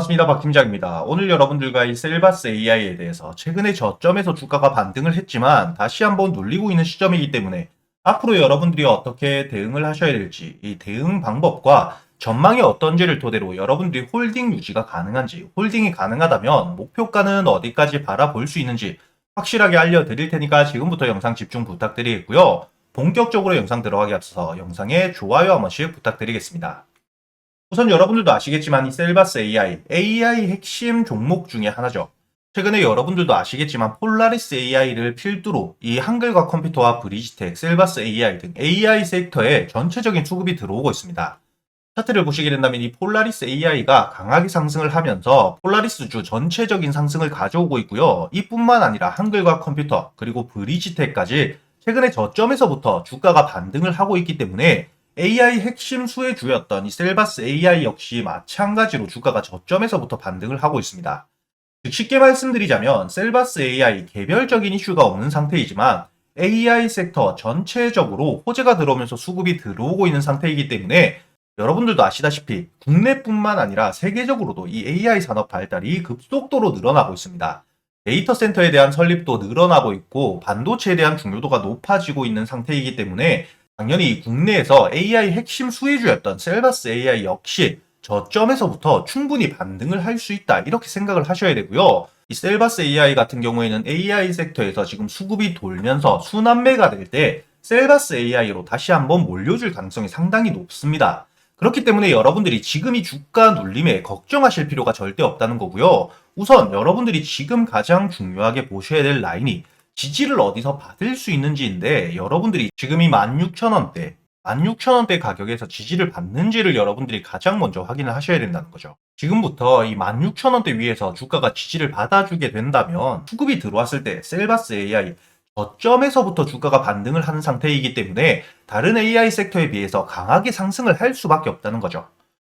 반갑습니다. 박 팀장입니다. 오늘 여러분들과 이 셀바스 AI에 대해서 최근에 저점에서 주가가 반등을 했지만 다시 한번 눌리고 있는 시점이기 때문에 앞으로 여러분들이 어떻게 대응을 하셔야 될지 이 대응 방법과 전망이 어떤지를 토대로 여러분들이 홀딩 유지가 가능한지 홀딩이 가능하다면 목표가는 어디까지 바라볼 수 있는지 확실하게 알려드릴 테니까 지금부터 영상 집중 부탁드리겠고요. 본격적으로 영상 들어가기 앞서서 영상에 좋아요 한 번씩 부탁드리겠습니다. 우선 여러분들도 아시겠지만 이 셀바스 AI, AI 핵심 종목 중에 하나죠. 최근에 여러분들도 아시겠지만 폴라리스 AI를 필두로 이 한글과 컴퓨터와 브리지텍, 셀바스 AI 등 AI 섹터에 전체적인 수급이 들어오고 있습니다. 차트를 보시게 된다면 이 폴라리스 AI가 강하게 상승을 하면서 폴라리스 주 전체적인 상승을 가져오고 있고요. 이뿐만 아니라 한글과 컴퓨터 그리고 브리지텍까지 최근에 저점에서부터 주가가 반등을 하고 있기 때문에 AI 핵심 수혜 주였던 이 셀바스 AI 역시 마찬가지로 주가가 저점에서부터 반등을 하고 있습니다. 즉 쉽게 말씀드리자면 셀바스 AI 개별적인 이슈가 없는 상태이지만 AI 섹터 전체적으로 호재가 들어오면서 수급이 들어오고 있는 상태이기 때문에 여러분들도 아시다시피 국내뿐만 아니라 세계적으로도 이 AI 산업 발달이 급속도로 늘어나고 있습니다. 데이터 센터에 대한 설립도 늘어나고 있고 반도체에 대한 중요도가 높아지고 있는 상태이기 때문에 당연히 국내에서 AI 핵심 수혜주였던 셀바스 AI 역시 저점에서부터 충분히 반등을 할 수 있다 이렇게 생각을 하셔야 되고요. 이 셀바스 AI 같은 경우에는 AI 섹터에서 지금 수급이 돌면서 순환매가 될 때 셀바스 AI로 다시 한번 몰려줄 가능성이 상당히 높습니다. 그렇기 때문에 여러분들이 지금 이 주가 눌림에 걱정하실 필요가 절대 없다는 거고요. 우선 여러분들이 지금 가장 중요하게 보셔야 될 라인이 지지를 어디서 받을 수 있는지인데 여러분들이 지금 이 16,000원대 16,000원대 가격에서 지지를 받는지를 여러분들이 가장 먼저 확인을 하셔야 된다는 거죠. 지금부터 이 16,000원대 위에서 주가가 지지를 받아주게 된다면 수급이 들어왔을 때 셀바스 AI 저점에서부터 주가가 반등을 하는 상태이기 때문에 다른 AI 섹터에 비해서 강하게 상승을 할 수밖에 없다는 거죠.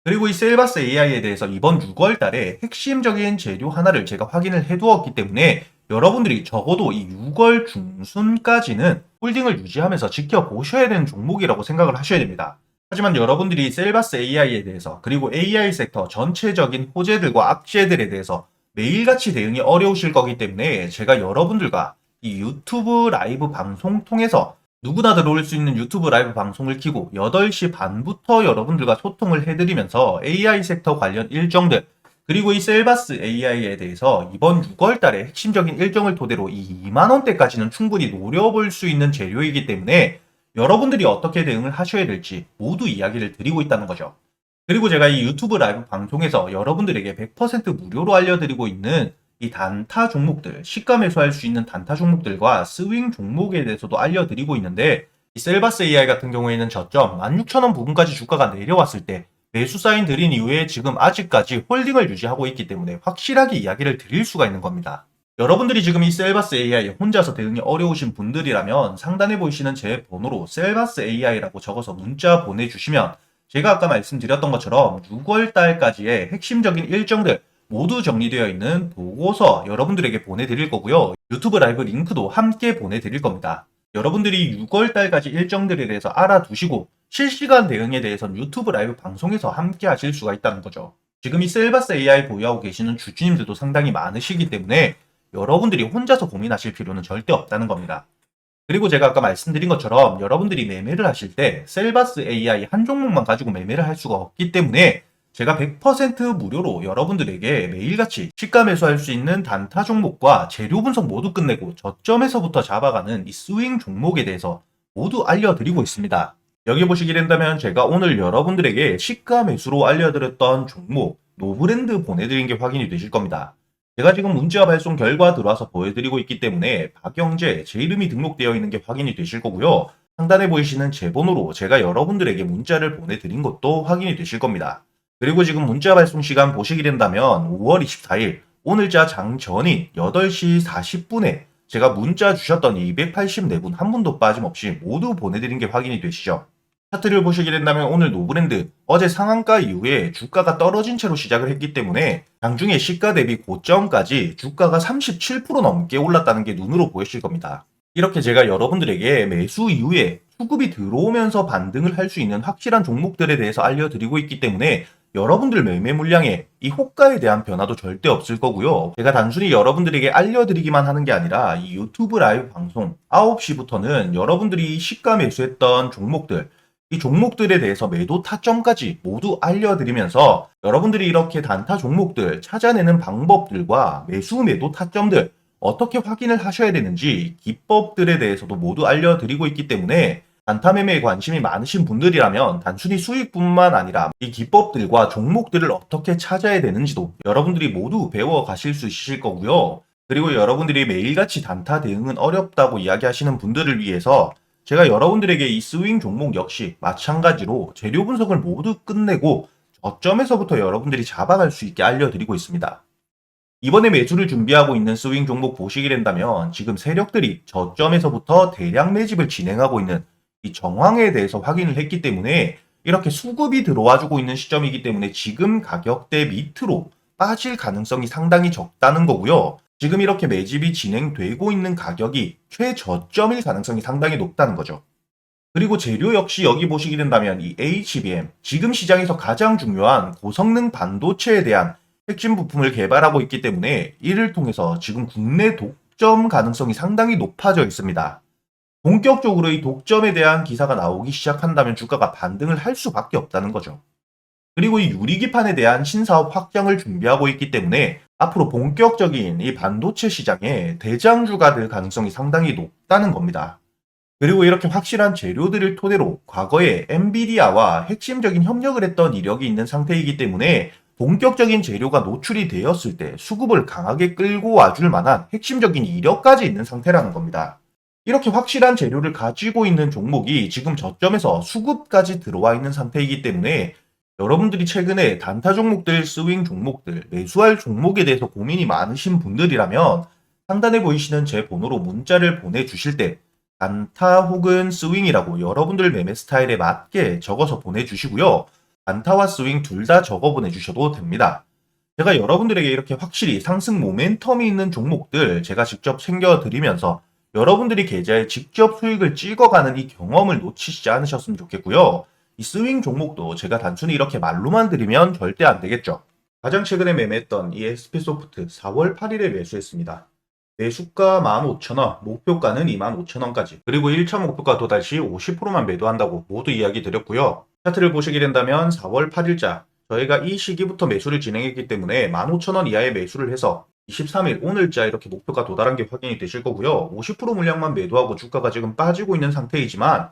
그리고 이 셀바스 AI에 대해서 이번 6월 달에 핵심적인 재료 하나를 제가 확인을 해두었기 때문에 여러분들이 적어도 이 6월 중순까지는 홀딩을 유지하면서 지켜보셔야 되는 종목이라고 생각을 하셔야 됩니다. 하지만 여러분들이 셀바스 AI에 대해서 그리고 AI 섹터 전체적인 호재들과 악재들에 대해서 매일같이 대응이 어려우실 거기 때문에 제가 여러분들과 이 유튜브 라이브 방송 통해서 누구나 들어올 수 있는 유튜브 라이브 방송을 키고 8시 반부터 여러분들과 소통을 해드리면서 AI 섹터 관련 일정들 그리고 이 셀바스 AI에 대해서 이번 6월 달에 핵심적인 일정을 토대로 이 2만 원대까지는 충분히 노려볼 수 있는 재료이기 때문에 여러분들이 어떻게 대응을 하셔야 될지 모두 이야기를 드리고 있다는 거죠. 그리고 제가 이 유튜브 라이브 방송에서 여러분들에게 100% 무료로 알려드리고 있는 이 단타 종목들, 시가 매수할 수 있는 단타 종목들과 스윙 종목에 대해서도 알려드리고 있는데 이 셀바스 AI 같은 경우에는 저점 16,000원 부분까지 주가가 내려왔을 때 매수 사인 드린 이후에 지금 아직까지 홀딩을 유지하고 있기 때문에 확실하게 이야기를 드릴 수가 있는 겁니다. 여러분들이 지금 이 셀바스 AI 혼자서 대응이 어려우신 분들이라면 상단에 보이시는 제 번호로 셀바스 AI라고 적어서 문자 보내주시면 제가 아까 말씀드렸던 것처럼 6월 달까지의 핵심적인 일정들 모두 정리되어 있는 보고서 여러분들에게 보내드릴 거고요. 유튜브 라이브 링크도 함께 보내드릴 겁니다. 여러분들이 6월 달까지 일정들에 대해서 알아두시고 실시간 대응에 대해서는 유튜브 라이브 방송에서 함께 하실 수가 있다는 거죠. 지금 이 셀바스 AI 보유하고 계시는 주주님들도 상당히 많으시기 때문에 여러분들이 혼자서 고민하실 필요는 절대 없다는 겁니다. 그리고 제가 아까 말씀드린 것처럼 여러분들이 매매를 하실 때 셀바스 AI 한 종목만 가지고 매매를 할 수가 없기 때문에 제가 100% 무료로 여러분들에게 매일같이 시가 매수할 수 있는 단타 종목과 재료 분석 모두 끝내고 저점에서부터 잡아가는 이 스윙 종목에 대해서 모두 알려드리고 있습니다. 여기 보시게 된다면 제가 오늘 여러분들에게 시가 매수로 알려드렸던 종목 노브랜드 보내드린 게 확인이 되실 겁니다. 제가 지금 문자 발송 결과 들어와서 보여드리고 있기 때문에 박영재 제 이름이 등록되어 있는 게 확인이 되실 거고요. 상단에 보이시는 제 번호로 제가 여러분들에게 문자를 보내드린 것도 확인이 되실 겁니다. 그리고 지금 문자 발송 시간 보시게 된다면 5월 24일 오늘자 장전인 8시 40분에 제가 문자 주셨던 284분 한 분도 빠짐없이 모두 보내드린 게 확인이 되시죠. 차트를 보시게 된다면 오늘 노브랜드 어제 상한가 이후에 주가가 떨어진 채로 시작을 했기 때문에 장중에 시가 대비 고점까지 주가가 37% 넘게 올랐다는 게 눈으로 보이실 겁니다. 이렇게 제가 여러분들에게 매수 이후에 수급이 들어오면서 반등을 할 수 있는 확실한 종목들에 대해서 알려드리고 있기 때문에 여러분들 매매 물량에 이 호가에 대한 변화도 절대 없을 거고요. 제가 단순히 여러분들에게 알려드리기만 하는 게 아니라 이 유튜브 라이브 방송 9시부터는 여러분들이 시가 매수했던 종목들 이 종목들에 대해서 매도 타점까지 모두 알려드리면서 여러분들이 이렇게 단타 종목들 찾아내는 방법들과 매수 매도 타점들 어떻게 확인을 하셔야 되는지 기법들에 대해서도 모두 알려드리고 있기 때문에 단타 매매에 관심이 많으신 분들이라면 단순히 수익뿐만 아니라 이 기법들과 종목들을 어떻게 찾아야 되는지도 여러분들이 모두 배워 가실 수 있으실 거고요. 그리고 여러분들이 매일같이 단타 대응은 어렵다고 이야기하시는 분들을 위해서 제가 여러분들에게 이 스윙 종목 역시 마찬가지로 재료 분석을 모두 끝내고 저점에서부터 여러분들이 잡아갈 수 있게 알려드리고 있습니다. 이번에 매수를 준비하고 있는 스윙 종목 보시게 된다면 지금 세력들이 저점에서부터 대량 매집을 진행하고 있는 이 정황에 대해서 확인을 했기 때문에 이렇게 수급이 들어와 주고 있는 시점이기 때문에 지금 가격대 밑으로 빠질 가능성이 상당히 적다는 거고요. 지금 이렇게 매집이 진행되고 있는 가격이 최저점일 가능성이 상당히 높다는 거죠. 그리고 재료 역시 여기 보시게 된다면 이 HBM, 지금 시장에서 가장 중요한 고성능 반도체에 대한 핵심 부품을 개발하고 있기 때문에 이를 통해서 지금 국내 독점 가능성이 상당히 높아져 있습니다. 본격적으로 이 독점에 대한 기사가 나오기 시작한다면 주가가 반등을 할 수밖에 없다는 거죠. 그리고 이 유리기판에 대한 신사업 확장을 준비하고 있기 때문에 앞으로 본격적인 이 반도체 시장에 대장주가 될 가능성이 상당히 높다는 겁니다. 그리고 이렇게 확실한 재료들을 토대로 과거에 엔비디아와 핵심적인 협력을 했던 이력이 있는 상태이기 때문에 본격적인 재료가 노출이 되었을 때 수급을 강하게 끌고 와줄 만한 핵심적인 이력까지 있는 상태라는 겁니다. 이렇게 확실한 재료를 가지고 있는 종목이 지금 저점에서 수급까지 들어와 있는 상태이기 때문에 여러분들이 최근에 단타 종목들, 스윙 종목들, 매수할 종목에 대해서 고민이 많으신 분들이라면 상단에 보이시는 제 번호로 문자를 보내주실 때 단타 혹은 스윙이라고 여러분들 매매 스타일에 맞게 적어서 보내주시고요. 단타와 스윙 둘 다 적어 보내주셔도 됩니다. 제가 여러분들에게 이렇게 확실히 상승 모멘텀이 있는 종목들 제가 직접 챙겨드리면서 여러분들이 계좌에 직접 수익을 찍어가는 이 경험을 놓치시지 않으셨으면 좋겠고요. 이 스윙 종목도 제가 단순히 이렇게 말로만 드리면 절대 안 되겠죠. 가장 최근에 매매했던 이 SP소프트 4월 8일에 매수했습니다. 매수가 15,000원, 목표가는 25,000원까지, 그리고 1차 목표가 도달 시 50%만 매도한다고 모두 이야기 드렸고요. 차트를 보시게 된다면 4월 8일자, 저희가 이 시기부터 매수를 진행했기 때문에 15,000원 이하의 매수를 해서 23일 오늘자 이렇게 목표가 도달한 게 확인이 되실 거고요. 50% 물량만 매도하고 주가가 지금 빠지고 있는 상태이지만